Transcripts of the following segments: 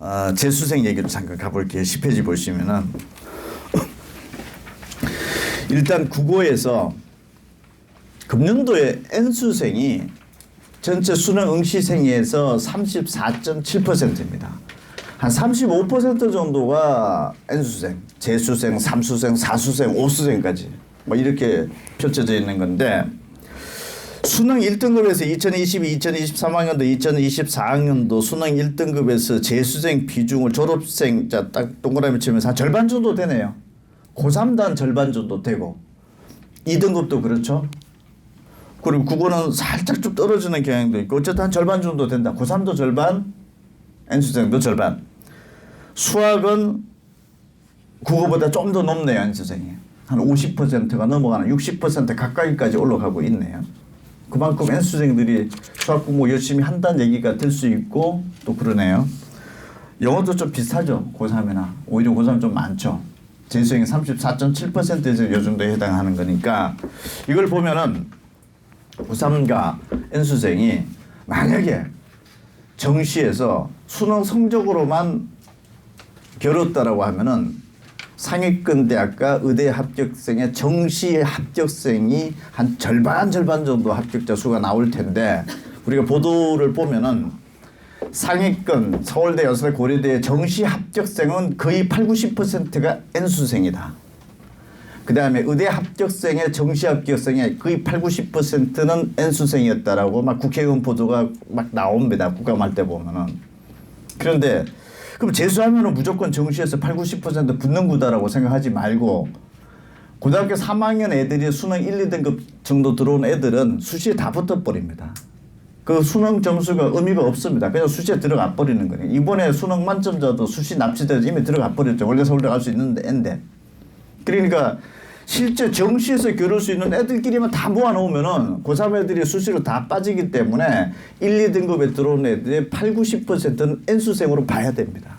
아, 재수생 얘기로 잠깐 가볼게요. 10페이지 보시면은 일단 국어에서 금년도에 N수생이 전체 수능 응시생에서 34.7%입니다. 한 35% 정도가 N수생, 재수생, 삼수생, 사수생, 오수생까지 뭐 이렇게 펼쳐져 있는 건데 수능 1등급에서 2022, 2023학년도, 2024학년도 수능 1등급에서 재수생 비중을 졸업생 자 딱 동그라미 치면서 한 절반 정도 되네요. 고3단 절반 정도 되고 2등급도 그렇죠. 그리고 국어는 살짝 좀 떨어지는 경향도 있고 어쨌든 한 절반 정도 된다. 고3도 절반, N수생도 절반. 수학은 국어보다 좀 더 높네요, N수생이. 한 50%가 넘어가는 60% 가까이까지 올라가고 있네요. 그만큼 N수생들이 수학 공부 열심히 한다는 얘기가 될 수 있고 또 그러네요. 영어도 좀 비슷하죠. 고3이나. 오히려 고3 좀 많죠. 재수생이 34.7%에서 요 정도에 해당하는 거니까 이걸 보면은 고3과 N수생이 만약에 정시에서 수능 성적으로만 겨뤘다라고 하면은 상위권 대학과 의대 합격생의 정시 합격생이 한 절반 절반 정도 합격자 수가 나올 텐데 우리가 보도를 보면은 상위권 서울대, 여수대, 고려대 정시 합격생은 거의 8, 90%가 N수생이다. 그 다음에 의대 합격생의 정시 합격생의 거의 8, 90%는 N수생이었다라고 막 국회의원 보도가 막 나옵니다. 국감할 때 보면은. 그런데 그럼 재수하면은 무조건 정시에서 8, 90% 붙는 구다라고 생각하지 말고 고등학교 3학년 애들이 수능 1, 2등급 정도 들어온 애들은 수시에 다 붙어버립니다. 그 수능 점수가 의미가 없습니다. 그냥 수시에 들어가 버리는 거예요. 이번에 수능 만점자도 수시 납치돼서 이미 들어가 버렸죠. 원래 서울대 갈 수 있는데 인데. 그러니까 실제 정시에서 겨룰 수 있는 애들끼리만 다 모아놓으면은 고3 애들이 수시로 다 빠지기 때문에 1, 2등급에 들어온 애들의 8, 90%는 N수생으로 봐야 됩니다.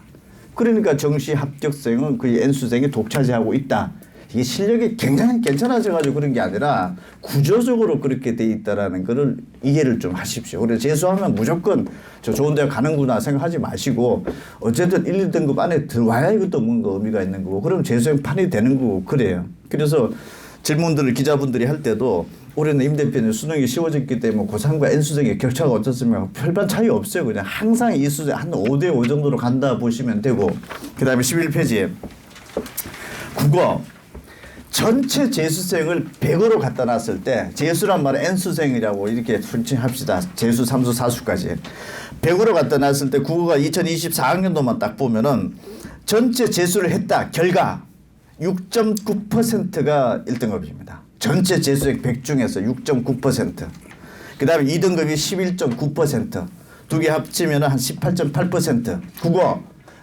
그러니까 정시 합격생은 거의 N수생이 독차지하고 있다. 이게 실력이 굉장히 괜찮아져가지고 그런 게 아니라 구조적으로 그렇게 돼 있다라는 거를 이해를 좀 하십시오. 그래서 재수하면 무조건 저 좋은 데 가는구나 생각하지 마시고 어쨌든 1, 2등급 안에 들어와야 이것도 뭔가 의미가 있는 거고 그럼 재수생 판이 되는 거고 그래요. 그래서 질문들을 기자분들이 할 때도 올해는 임 대표님 수능이 쉬워졌기 때문에 고3과 N수생의 격차가 어떻습니까? 별반 차이 없어요. 그냥 항상 이 수생 한 5대 5 정도로 간다 보시면 되고 그 다음에 11페이지에 국어 전체 재수생을 100으로 갖다 놨을 때 재수란 말은 N수생이라고 이렇게 순칭합시다. 재수, 삼수, 사수까지. 100으로 갖다 놨을 때 국어가 2024학년도만 딱 보면은 전체 재수를 했다. 결과 6.9%가 1등급입니다. 전체 재수생 100 중에서 6.9%. 그 다음에 2등급이 11.9%. 두 개 합치면 한 18.8%. 국어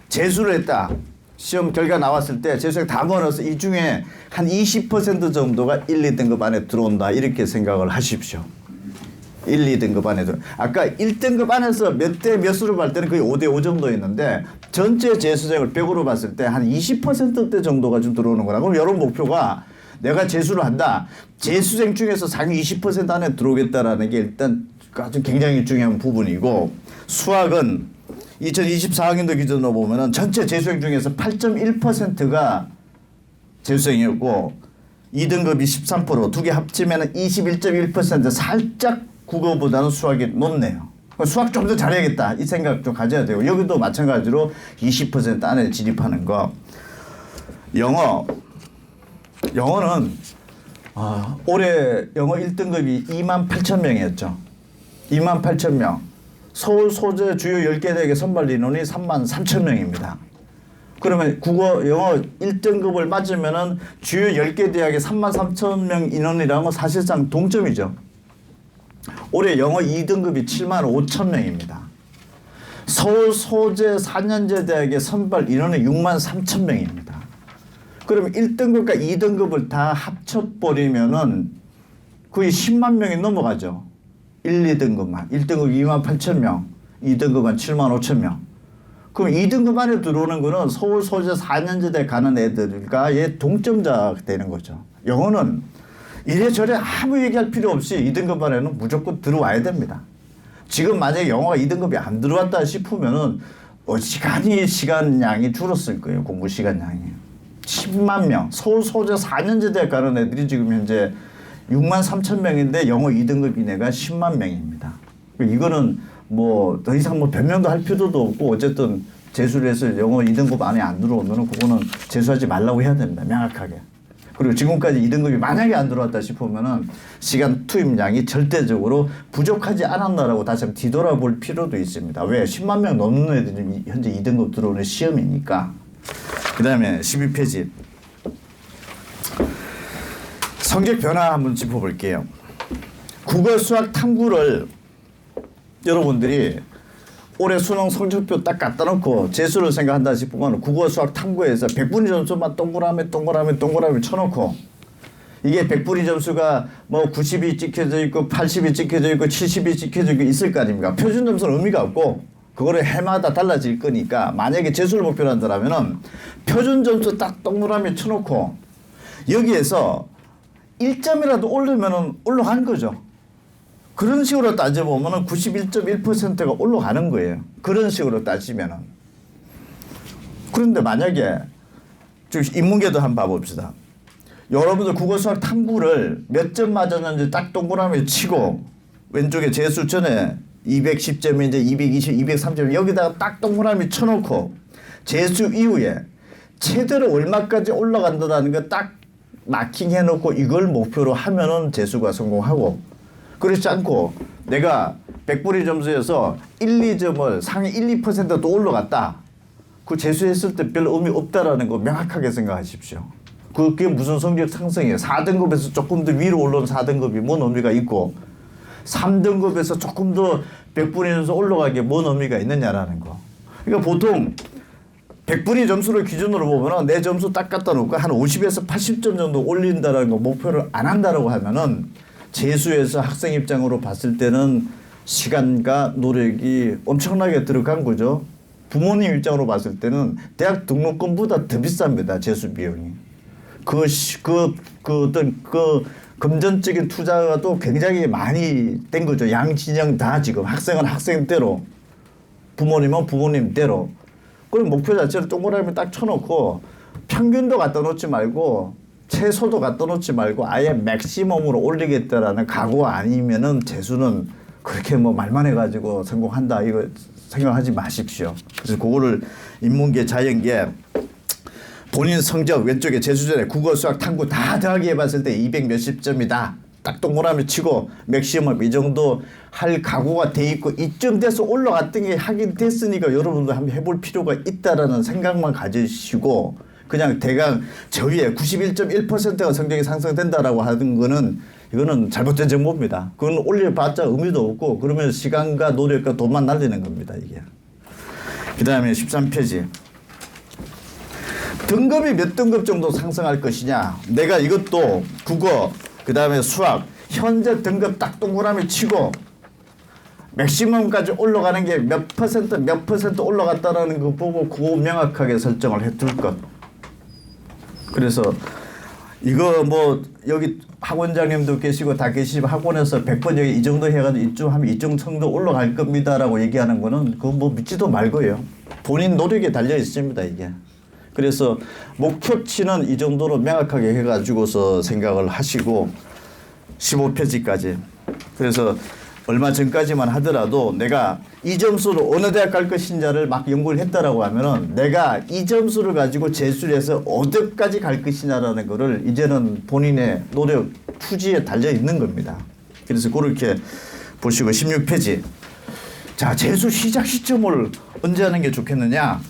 재수를 했다. 시험 결과 나왔을 때 재수생 다 걸어서 이 중에 한 20% 정도가 1, 2등급 안에 들어온다. 이렇게 생각을 하십시오. 1, 2등급 안에 들 아까 1등급 안에서 몇 대 몇으로 볼 때는 거의 5대 5 정도였는데 전체 재수생을 100으로 봤을 때 한 20%대 정도가 좀 들어오는 거라. 그럼 여러분 목표가 내가 재수를 한다. 재수생 중에서 상위 20% 안에 들어오겠다라는 게 일단 아주 굉장히 중요한 부분이고 수학은 2024학년도 기준으로 보면은 전체 재수생 중에서 8.1%가 재수생이었고 2등급이 13%두 개 합치면 21.1% 살짝 국어보다는 수학이 높네요. 수학 좀 더 잘해야겠다 이 생각 좀 가져야 되고 여기도 마찬가지로 20% 안에 진입하는 거. 영어 영어는 아, 올해 영어 1등급이 2만 8천 명이었죠. 2만 8천 명. 서울 소재 주요 10개 대학의 선발 인원이 3만 3천 명입니다. 그러면 국어 영어 1등급을 맞으면은 주요 10개 대학의 3만 3천 명 인원이라면 사실상 동점이죠. 올해 영어 2등급이 7만 5천 명입니다. 서울 소재 4년제 대학의 선발 인원이 6만 3천 명입니다. 그러면 1등급과 2등급을 다 합쳐버리면은 거의 10만 명이 넘어가죠. 1, 2등급만. 1등급 2만 8천 명, 2등급은 7만 5천 명. 그럼 2등급 안에 들어오는 거는 서울 소재 4년제대 가는 애들과 얘 동점자 되는 거죠. 영어는 이래저래 아무 얘기할 필요 없이 2등급 안에는 무조건 들어와야 됩니다. 지금 만약에 영어가 2등급이 안 들어왔다 싶으면은 어지간히 시간 양이 줄었을 거예요. 공부 시간 양이. 10만 명. 서울 소재 4년제 대학 가는 애들이 지금 현재 6만 3천 명인데 영어 2등급 이내가 10만 명입니다. 이거는 뭐 더 이상 뭐 변명도 할 필요도 없고 어쨌든 재수를 해서 영어 2등급 안에 안 들어오면은 그거는 재수하지 말라고 해야 됩니다. 명확하게. 그리고 지금까지 2등급이 만약에 안 들어왔다 싶으면은 시간 투입량이 절대적으로 부족하지 않았나라고 다시 한번 뒤돌아볼 필요도 있습니다. 왜? 10만 명 넘는 애들이 현재 2등급 들어오는 시험이니까. 그 다음에 12페이지. 성적 변화 한번 짚어볼게요. 국어 수학 탐구를 여러분들이 올해 수능 성적표 딱 갖다 놓고 재수를 생각한다 싶으면 국어 수학 탐구에서 100분위 점수만 동그라미 동그라미 동그라미 쳐놓고 이게 100분위 점수가 뭐 90이 찍혀져 있고 80이 찍혀져 있고 70이 찍혀져 있고 있을 거 아닙니까? 표준 점수는 의미가 없고 그거를 해마다 달라질 거니까 만약에 재수를 목표로 한다면은 표준 점수 딱 동그라미 쳐놓고 여기에서 1점이라도 올리면은 올라간 거죠. 그런 식으로 따져보면 91.1%가 올라가는 거예요. 그런 식으로 따지면은. 그런데 만약에 좀 인문계도 한번 봐봅시다. 여러분들 국어 수학 탐구를 몇 점 맞았는지 딱 동그라미 치고 왼쪽에 재수 전에 210점인지 220, 230점 여기다가 딱 동그라미 쳐놓고 재수 이후에 최대로 얼마까지 올라간다는 거 딱 마킹해 놓고 이걸 목표로 하면은 재수가 성공하고 그렇지 않고 내가 100분위 점수에서 1, 2점을 상위 1, 2%도 올라갔다. 그 재수했을 때 별로 의미 없다라는 거 명확하게 생각하십시오. 그게 무슨 성적 상승이에요. 4등급에서 조금 더 위로 올라온 4등급이 뭔 의미가 있고 3등급에서 조금 더 100분위 점수 올라가게 뭔 의미가 있느냐라는 거. 그러니까 보통 100분위 점수를 기준으로 보면은 내 점수 딱 갖다 놓고 한 50에서 80점 정도 올린다라는 거 목표를 안 한다라고 하면은 재수에서 학생 입장으로 봤을 때는 시간과 노력이 엄청나게 들어간 거죠. 부모님 입장으로 봤을 때는 대학 등록금보다 더 비쌉니다. 재수 비용이. 그, 시- 그, 그 어떤 그 금전적인 투자가 또 굉장히 많이 된 거죠. 양 진영 다 지금 학생은 학생대로 부모님은 부모님대로 그럼 목표 자체를 동그라미 딱 쳐놓고 평균도 갖다 놓지 말고 최소도 갖다 놓지 말고 아예 맥시멈으로 올리겠다라는 각오 아니면은 재수는 그렇게 뭐 말만 해가지고 성공한다 이거 생각하지 마십시오. 그래서 그거를 인문계 자연계 본인 성적 왼쪽에 재수전에 국어 수학 탐구 다 더하기 해봤을 때 200 몇십 점이다. 딱 동그라미 치고 맥시멈 이 정도 할 각오가 돼 있고 이쯤 돼서 올라갔던 게 하긴 됐으니까 여러분도 한번 해볼 필요가 있다라는 생각만 가지시고 그냥 대강 저 위에 91.1%가 성적이 상승된다라고 하는 거는 이거는 잘못된 정보입니다. 그건 올려봤자 의미도 없고 그러면 시간과 노력과 돈만 날리는 겁니다 이게. 그 다음에 13페이지. 등급이 몇 등급 정도 상승할 것이냐. 내가 이것도 국어, 그 다음에 수학, 현재 등급 딱 동그라미 치고 맥시멈까지 올라가는 게 몇 퍼센트, 몇 퍼센트 올라갔다라는 거 보고 그거 명확하게 설정을 해둘 것. 그래서 이거 뭐 여기 학원장님도 계시고 다 계시고 학원에서 100번 여기 이 정도 해가지고 이쯤 하면 이쪽 정도 올라갈 겁니다라고 얘기하는 거는 그거 뭐 믿지도 말고요. 본인 노력에 달려 있습니다 이게. 그래서 목표치는 이 정도로 명확하게 해가지고서 생각을 하시고 15페이지까지. 그래서 얼마 전까지만 하더라도 내가 이 점수로 어느 대학 갈 것인지를 막 연구를 했다라고 하면은 내가 이 점수를 가지고 재수를 해서 어디까지 갈 것이냐라는 거를 이제는 본인의 노력 투지에 달려 있는 겁니다. 그래서 그렇게 보시고 16페이지. 자, 재수 시작 시점을 언제 하는 게 좋겠느냐?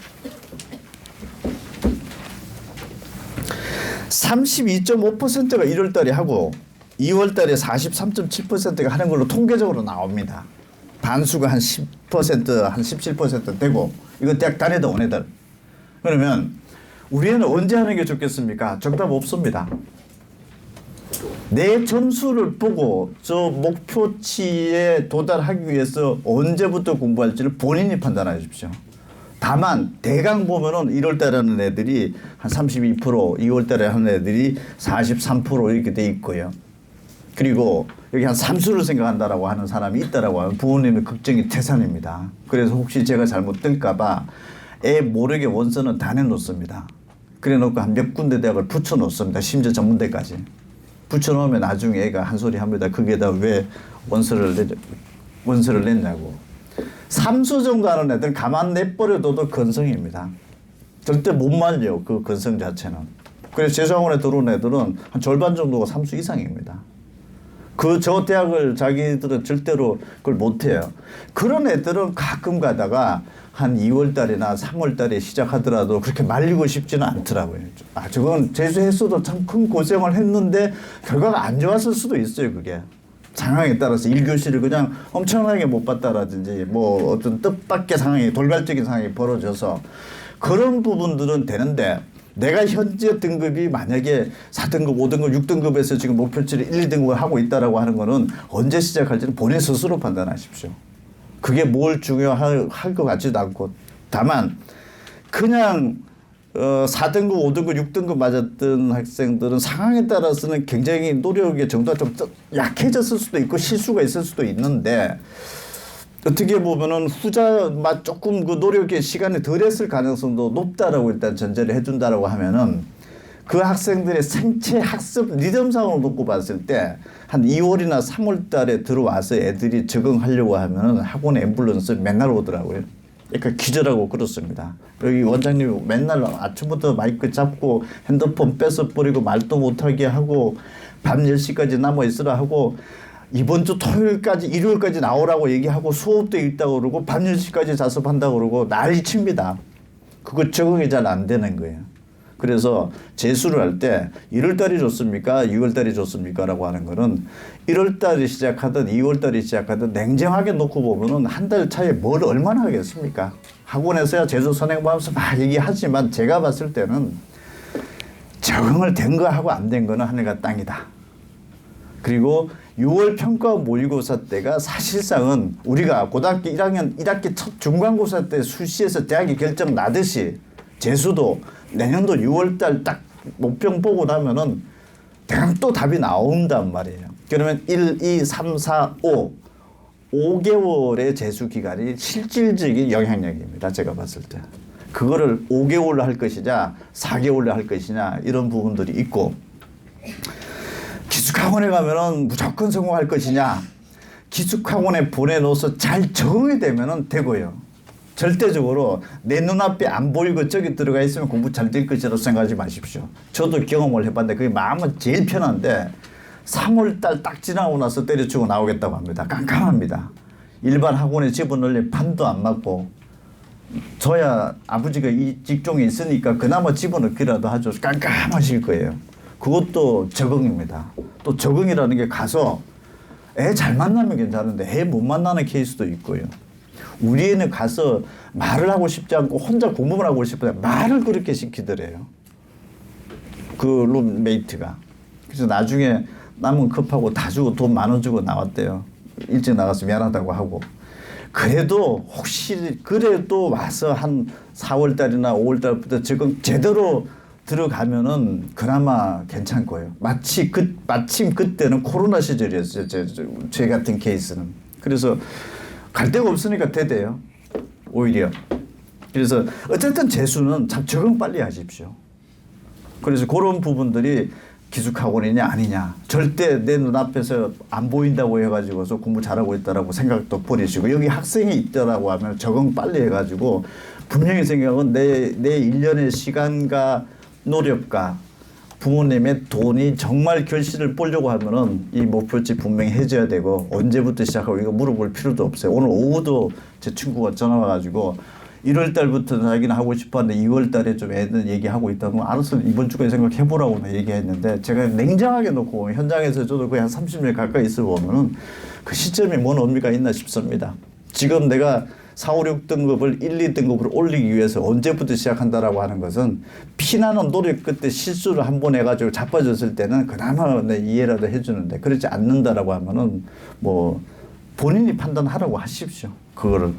32.5%가 1월 달에 하고 2월 달에 43.7%가 하는 걸로 통계적으로 나옵니다. 반수가 한 10%, 한 17% 되고 이거 대학 다니다 온 애들. 그러면 우리는 언제 하는 게 좋겠습니까? 정답 없습니다. 내 점수를 보고 저 목표치에 도달하기 위해서 언제부터 공부할지를 본인이 판단하십시오. 다만 대강 보면은 1월 달에 하는 애들이 한 32%, 2월 달에 하는 애들이 43% 이렇게 돼 있고요. 그리고 여기 한 삼수를 생각한다라고 하는 사람이 있다라고 하면 부모님의 걱정이 태산입니다. 그래서 혹시 제가 잘못 될까봐 애 모르게 원서는 다 내놓습니다. 그래 놓고 한 몇 군데 대학을 붙여 놓습니다. 심지어 전문대까지. 붙여 놓으면 나중에 애가 한 소리 합니다. 거기에다 왜 원서를 내 원서를 냈냐고. 삼수 정도 하는 애들 가만 내버려둬도 건성입니다. 절대 못 말려 그 건성 자체는. 그래서 재수학원에 들어온 애들은 한 절반 정도가 삼수 이상입니다. 그 저 대학을 자기들은 절대로 그걸 못해요. 그런 애들은 가끔 가다가 한 2월 달이나 3월 달에 시작하더라도 그렇게 말리고 싶지는 않더라고요. 아, 저건 재수했어도 참 큰 고생을 했는데 결과가 안 좋았을 수도 있어요, 그게. 상황에 따라서 1교시를 그냥 엄청나게 못 봤다라든지 뭐 어떤 뜻밖의 상황이 돌발적인 상황이 벌어져서 그런 부분들은 되는데 내가 현재 등급이 만약에 4등급, 5등급, 6등급에서 지금 목표치를 1, 2등급을 하고 있다라고 하는 거는 언제 시작할지는 본인 스스로 판단하십시오. 그게 뭘 중요할 것 같지도 않고 다만 그냥 어 4등급, 5등급, 6등급 맞았던 학생들은 상황에 따라서는 굉장히 노력의 정도가 좀더 약해졌을 수도 있고 실수가 있을 수도 있는데 어떻게 보면은 후자 맛 조금 그 노력의 시간이 덜했을 가능성도 높다라고 일단 전제를 해준다라고 하면은 그 학생들의 생체 학습 리듬상으로 놓고 봤을 때 한 2월이나 3월 달에 들어와서 애들이 적응하려고 하면은 학원 앰뷸런스 맨날 오더라고요. 그러니까 기절하고 그렇습니다. 여기 원장님 맨날 아침부터 마이크 잡고 핸드폰 뺏어 버리고 말도 못하게 하고 밤 10시까지 남아 있으라 하고 이번 주 토요일까지 일요일까지 나오라고 얘기하고 수업도 있다고 그러고 밤 10시까지 자습한다고 그러고 난리 칩니다. 그거 적응이 잘 안 되는 거예요. 그래서 재수를 할 때 1월 달이 좋습니까? 6월 달이 좋습니까? 라고 하는 거는 1월 달에 시작하든 2월 달에 시작하든 냉정하게 놓고 보면은 한 달 차에 뭘 얼마나 하겠습니까? 학원에서야 재수 선행하면서 막 얘기하지만 제가 봤을 때는 적응을 된 거하고 안 된 거는 하늘과 땅이다. 그리고 6월 평가 모의고사 때가 사실상은 우리가 고등학교 1학년 1학기 첫 중간고사 때 수시에서 대학이 결정 나듯이 재수도 내년도 6월 달 딱 목평 보고 나면은 대강 또 답이 나온단 말이에요. 그러면 1, 2, 3, 4, 5 5개월의 재수 기간이 실질적인 영향력입니다. 제가 봤을 때. 그거를 5개월로 할 것이냐, 4개월로 할 것이냐 이런 부분들이 있고 기숙학원에 가면은 무조건 성공할 것이냐 기숙학원에 보내놓아서 잘 적응이 되면은 되고요. 절대적으로 내 눈앞에 안 보이고 저기 들어가 있으면 공부 잘 될 것이라고 생각하지 마십시오. 저도 경험을 해봤는데 그게 마음은 제일 편한데 3월 달 딱 지나고 나서 때려치고 나오겠다고 합니다. 깜깜합니다. 일반 학원에 집어넣으려 판도 안 맞고 저야 아버지가 이 직종에 있으니까 그나마 집어넣기라도 하죠. 깜깜하실 거예요. 그것도 적응입니다. 또 적응이라는 게 가서 애 잘 만나면 괜찮은데 애 못 만나는 케이스도 있고요. 우리 애는 가서 말을 하고 싶지 않고 혼자 공부만 하고 싶은데 말을 그렇게 시키더래요. 그 룸메이트가. 그래서 나중에 남은 급하고 다 주고 돈 만 원 주고 나왔대요. 일찍 나가서 미안하다고 하고. 그래도 혹시 그래도 와서 한 4월 달이나 5월 달부터 지금 제대로 들어가면은 그나마 괜찮을 거예요. 마치 그 마침 그때는 코로나 시절이었어요. 제, 제, 제 같은 케이스는. 그래서 갈 데가 없으니까 대대요. 오히려. 그래서 어쨌든 재수는 참 적응 빨리 하십시오. 그래서 그런 부분들이 기숙학원이냐 아니냐 절대 내 눈앞에서 안 보인다고 해가지고서 공부 잘하고 있다라고 생각도 버리시고 여기 학생이 있다라고 하면 적응 빨리 해가지고 분명히 생각은 내, 내 일년의 시간과 노력과 부모님의 돈이 정말 결실을 보려고 하면은 이 목표치 분명히 해줘야 되고 언제부터 시작하고 이거 물어볼 필요도 없어요. 오늘 오후도 제 친구가 전화 와가지고 1월 달부터 자기는 하고 싶었는데 2월 달에 좀 애들 얘기하고 있다고 알아서 이번 주까지 생각해 보라고 얘기했는데 제가 냉정하게 놓고 현장에서 저도 거의 한 30년 가까이 있어 보면은 그 시점이 뭔 의미가 있나 싶습니다. 지금 내가 4, 5, 6등급을 1, 2등급으로 올리기 위해서 언제부터 시작한다라고 하는 것은 피나는 노력 끝에 실수를 한 번 해가지고 자빠졌을 때는 그나마 내 이해라도 해주는데 그렇지 않는다라고 하면은 뭐 본인이 판단하라고 하십시오. 그거를.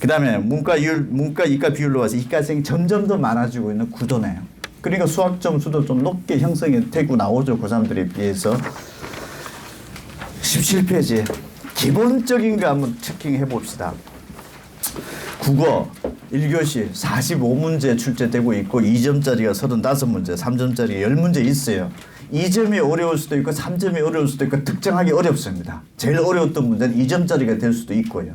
그 다음에 문과율, 문과 이과 비율로 와서 이과생이 점점 더 많아지고 있는 구조네요. 그러니까 수학 점수도 좀 높게 형성이 되고 나오죠. 고3들에 비해서. 17페이지 기본적인 거 한번 체킹해 봅시다. 국어 1교시 45문제 출제되고 있고 2점짜리가 35문제, 3점짜리가 10문제 있어요. 2점이 어려울 수도 있고 3점이 어려울 수도 있고 특정하기 어렵습니다. 제일 어려웠던 문제는 2점짜리가 될 수도 있고요.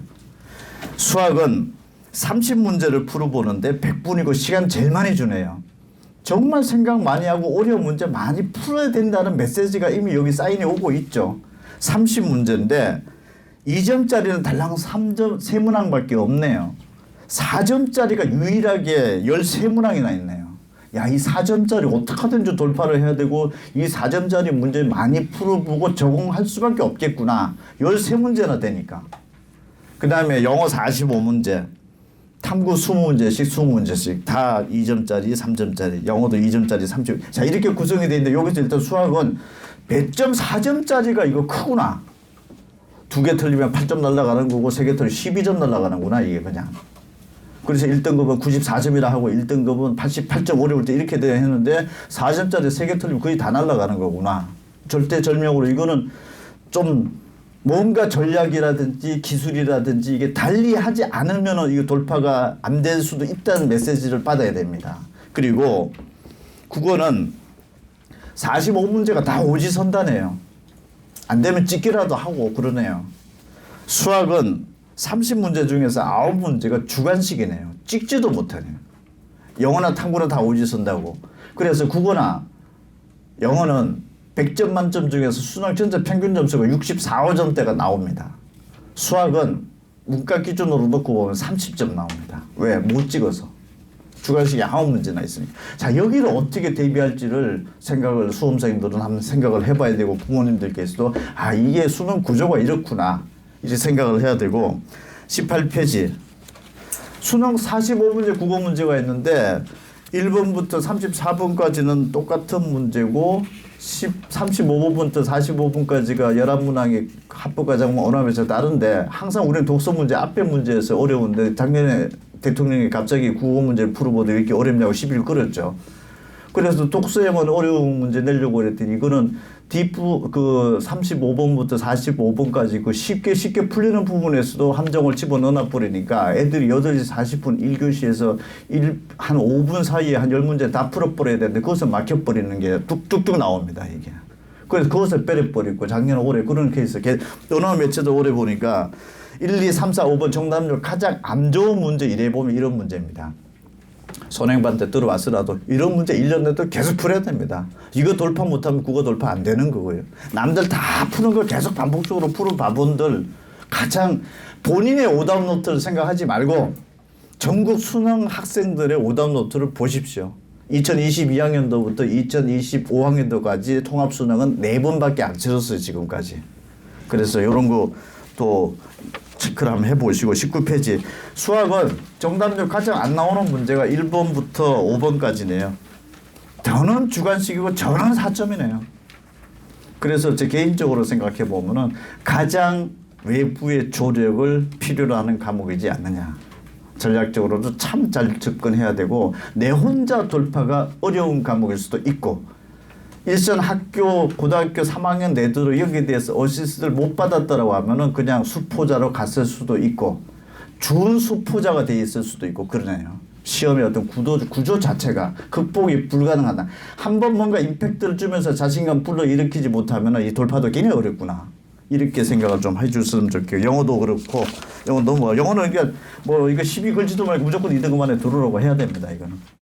수학은 30문제를 풀어보는데 100분이고 시간 제일 많이 주네요. 정말 생각 많이 하고 어려운 문제 많이 풀어야 된다는 메시지가 이미 여기 사인이 오고 있죠. 30문제인데 2점짜리는 달랑 3점, 3문항밖에 없네요. 4점짜리가 유일하게 13문항이나 있네요. 야, 이 4점짜리 어떻게든지 돌파를 해야 되고 이 4점짜리 문제 많이 풀어보고 적응할 수밖에 없겠구나. 13문제나 되니까. 그 다음에 영어 45문제, 탐구 20문제씩 20문제씩 다 2점짜리, 3점짜리, 영어도 2점짜리, 3점. 자, 이렇게 구성이 되어 있는데 여기서 일단 수학은 배점 4점짜리가 이거 크구나. 두 개 틀리면 8점 날라가는 거고 세 개 틀리면 12점 날라가는구나 이게 그냥. 그래서 1등급은 94점이라 하고 1등급은 88점 어려울 때 이렇게 돼야 했는데 4점짜리 세개 틀리면 거의 다 날라가는 거구나. 절대절명으로 이거는 좀 뭔가 전략이라든지 기술이라든지 이게 달리 하지 않으면 이거 돌파가 안 될 수도 있다는 메시지를 받아야 됩니다. 그리고 국어는 45문제가 다 오지선다네요. 안 되면 찍기라도 하고 그러네요. 수학은 30문제 중에서 9문제가 주관식이네요. 찍지도 못하네요. 영어나 탐구는 다 오지선다고. 그래서 국어나 영어는 100점 만점 중에서 수능 전체 평균 점수가 64점대가 나옵니다. 수학은 문과 기준으로 놓고 보면 30점 나옵니다. 왜? 못 찍어서. 주관식이 아홉 문제나 있으니까. 자, 여기를 어떻게 대비할지를 생각을 수험생들은 한번 생각을 해봐야 되고 부모님들께서도 아, 이게 수능 구조가 이렇구나. 이제 생각을 해야 되고 18페이지 수능 45문제 국어 문제가 있는데 1번부터 34번까지는 똑같은 문제고 10, 35번부터 45번까지가 11문항의 합법과정 언어에서 다른데 항상 우리는 독서 문제 앞에 문제에서 어려운데 작년에 대통령이 갑자기 국어 문제를 풀어보도 이렇게 어렵냐고 시비를 끌었죠. 그래서 독서에만 어려운 문제 내려고 그랬더니 이거는 뒷부 그 35번부터 45번까지 그 쉽게 쉽게 풀리는 부분에서도 함정을 집어넣어 버리니까 애들이 8시 40분 1교시에서 1, 한 5분 사이에 한 10문제 다 풀어버려야 되는데 그것을 막혀버리는 게 뚝뚝뚝 나옵니다 이게. 그래서 그것을 빼려버리고 작년 올해 그런 케이스 개- 어느 매체도 올해 보니까 1, 2, 3, 4, 5번 정답률 가장 안 좋은 문제 이래 보면 이런 문제입니다. 선행반 때 들어왔으라도 이런 문제 1년 내도 계속 풀어야 됩니다. 이거 돌파 못하면 국어 돌파 안 되는 거고요. 남들 다 푸는 걸 계속 반복적으로 푸는 바본들 가장 본인의 오답 노트를 생각하지 말고 전국 수능 학생들의 오답 노트를 보십시오. 2022학년도부터 2025학년도까지 통합 수능은 네 번밖에 안 치렀어요 지금까지. 그래서 이런 거 또 체크를 한번 해보시고 19페이지 수학은 정답률 가장 안 나오는 문제가 1번부터 5번까지네요. 저는 주관식이고 저는 4점이네요. 그래서 제 개인적으로 생각해 보면은 가장 외부의 조력을 필요로 하는 과목이지 않느냐. 전략적으로도 참 잘 접근해야 되고 내 혼자 돌파가 어려운 과목일 수도 있고 일선 학교 고등학교 3학년 내도록 여기에 대해서 어시스트를 못 받았다라고 하면은 그냥 수포자로 갔을 수도 있고 준 수포자가 돼 있을 수도 있고 그러네요. 시험의 어떤 구도 구조 자체가 극복이 불가능하다. 한 번 뭔가 임팩트를 주면서 자신감 불러 일으키지 못하면은 이 돌파도 굉장히 어렵구나. 이렇게 생각을 좀 해줬으면 좋겠고 영어도 그렇고 영어 너무 영어는 이게 뭐 이거 시비 걸지도 말고 무조건 이등급 안에 들어오라고 해야 됩니다 이거는.